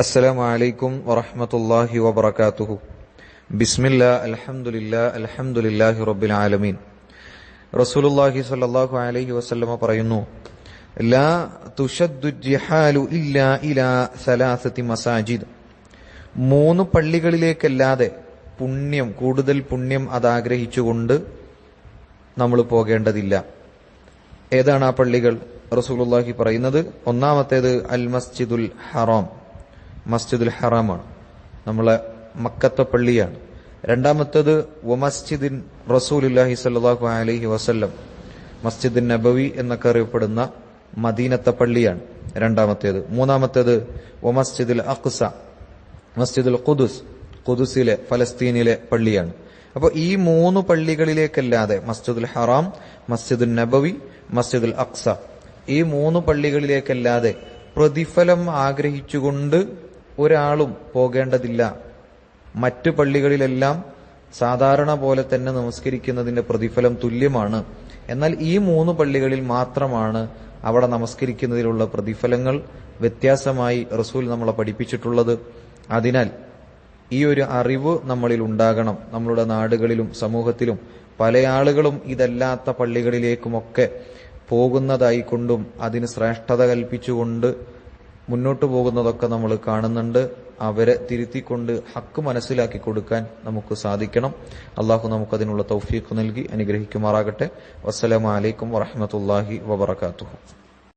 السلام عليكم ورحمة الله وبركاته بسم الله الحمد لله الحمد لله رب العالمين رسول الله صلى الله عليه وسلم പറയുന്നു لا تشد الجحال إلا إلى ثلاثة مساجد മൂന്ന് പള്ളികളിലേക്കല്ലാതെ പുണ്യം കൂടുതൽ പുണ്യം അതാഗ്രഹിച്ചുകൊണ്ട് നമ്മൾ പോകേണ്ടതില്ല ഏതാണ് ആ പള്ളികൾ റസൂലുള്ളാഹി പറയുന്നത് ഒന്നാമത്തേത് അൽ മസ്ജിദുൽ ഹറാം മസ്ജിദുൽ ഹറാമാണ്. നമ്മളെ മക്കത്ത പള്ളിയാണ്. രണ്ടാമത്തത് വമസ്ജിദിൻ റസൂലുല്ലാഹി സല്ലാഹു അലഹി വസല്ലം മസ്ജിദിൻ നബവി എന്നൊക്കെ അറിയപ്പെടുന്ന മദീനത്ത പള്ളിയാണ് രണ്ടാമത്തേത്. മൂന്നാമത്തേത് വമസ്ജിദുൽ അഖ്സ മസ്ജിദുൽ ഖുദുസ് ഖുദുസിലെ ഫലസ്തീനിലെ പള്ളിയാണ്. അപ്പോൾ ഈ മൂന്ന് പള്ളികളിലേക്കല്ലാതെ മസ്ജിദുൽ ഹറാം മസ്ജിദുൽ നബവി മസ്ജിദുൽ അക്സ ഈ മൂന്ന് പള്ളികളിലേക്കല്ലാതെ പ്രതിഫലം ആഗ്രഹിച്ചുകൊണ്ട് ഒരാളും പോകേണ്ടതില്ല. മറ്റു പള്ളികളിലെല്ലാം സാധാരണ പോലെ തന്നെ നമസ്കരിക്കുന്നതിന്റെ പ്രതിഫലം തുല്യമാണ്. എന്നാൽ ഈ മൂന്ന് പള്ളികളിൽ മാത്രമാണ് അവിടെ നമസ്കരിക്കുന്നതിലുള്ള പ്രതിഫലങ്ങൾ വ്യത്യാസമായി റസൂൽ നമ്മളെ പഠിപ്പിച്ചിട്ടുള്ളത്. അതിനാൽ ഈ ഒരു അറിവ് നമ്മളിൽ ഉണ്ടാകണം. നമ്മളുടെ നാടുകളിലും സമൂഹത്തിലും പല ആളുകളും ഇതല്ലാത്ത പള്ളികളിലേക്കുമൊക്കെ പോകുന്നതായിക്കൊണ്ടും അതിന് ശ്രേഷ്ഠത കൽപ്പിച്ചുകൊണ്ട് മുന്നോട്ട് പോകുന്നതൊക്കെ നമ്മൾ കാണുന്നുണ്ട്. അവരെ തിരുത്തിക്കൊണ്ട് ഹക്ക് മനസ്സിലാക്കി കൊടുക്കാൻ നമുക്ക് സാധിക്കണം. അള്ളാഹു നമുക്കതിനുള്ള തൗഫീഖ് നൽകി അനുഗ്രഹിക്കുമാറാകട്ടെ. വസ്സലാമലൈക്കും വറഹമത്തല്ലാഹി വബർക്കാത്തു